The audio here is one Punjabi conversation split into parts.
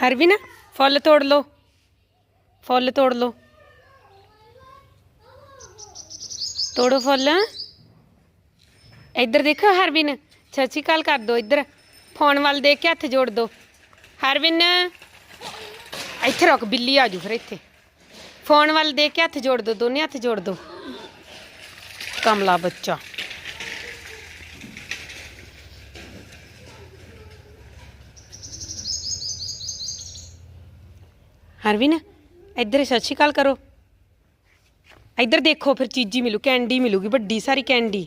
ਹਰਵਿਨ, ਫੁੱਲ ਤੋੜ ਲਓ। ਫੁੱਲ ਤੋੜ ਲਓ। ਤੋੜੋ ਫੁੱਲ। ਇੱਧਰ ਦੇਖੋ ਹਰਵਿਨ ਸਤਿ ਸ਼੍ਰੀ ਅਕਾਲ ਕਰ ਦੋ ਇੱਧਰ। ਫੋਨ ਵੱਲ ਦੇਖ ਕੇ ਹੱਥ ਜੋੜ ਦੋ। ਹਰਵਿਨ, ਇੱਥੇ ਰੁਕ, ਬਿੱਲੀ ਆ ਜੂ ਫਿਰ ਇੱਥੇ। ਫੋਨ ਵੱਲ ਦੇਖ ਕੇ ਹੱਥ ਜੋੜ ਦੋ, ਦੋਨੇ ਹੱਥ ਜੋੜ ਦੋ। ਕਮਲਾ ਬੱਚਾ। ਹਰਵਿਨ ਇੱਧਰ ਸਤਿ ਸ਼੍ਰੀ ਅਕਾਲ ਕਰੋ ਇੱਧਰ ਦੇਖੋ ਫਿਰ ਚੀਜ਼ੀ ਮਿਲੂ ਕੈਂਡੀ ਮਿਲੂਗੀ ਵੱਡੀ ਸਾਰੀ ਕੈਂਡੀ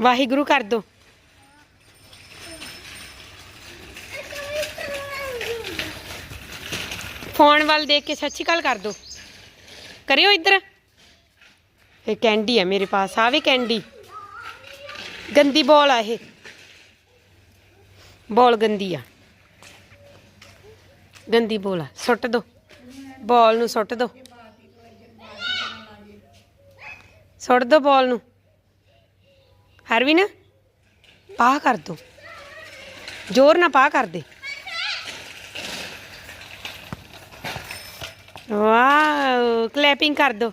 ਵਾਹਿਗੁਰੂ ਕਰ ਦੋ ਫੋਨ ਵੱਲ ਦੇਖ ਕੇ ਸਤਿ ਸ਼੍ਰੀ ਅਕਾਲ ਕਰ ਦੋ ਕਰਿਓ ਇੱਧਰ। ਇਹ ਕੈਂਡੀ ਹੈ ਮੇਰੇ ਪਾਸ ਆ ਵੀ ਕੈਂਡੀ। ਗੰਦੀ ਬੋਲ ਆ ਇਹ। ਬੋਲ ਗੰਦੀ ਆ। ਗੰਦੀ ਬੋਲ ਆ। ਸੁੱਟ ਦੋ। ਬੋਲ ਨੂੰ ਸੁੱਟ ਦੋ। ਸੁੱਟ ਦੋ ਬੋਲ ਨੂੰ। ਹਰਵਿਨ ਪਾ ਕਰ ਦੋ। ਜ਼ੋਰ ਨਾ ਪਾ ਕਰ ਦੇ। ਵਾਓ ਕਲੈਪਿੰਗ ਕਰ ਦੋ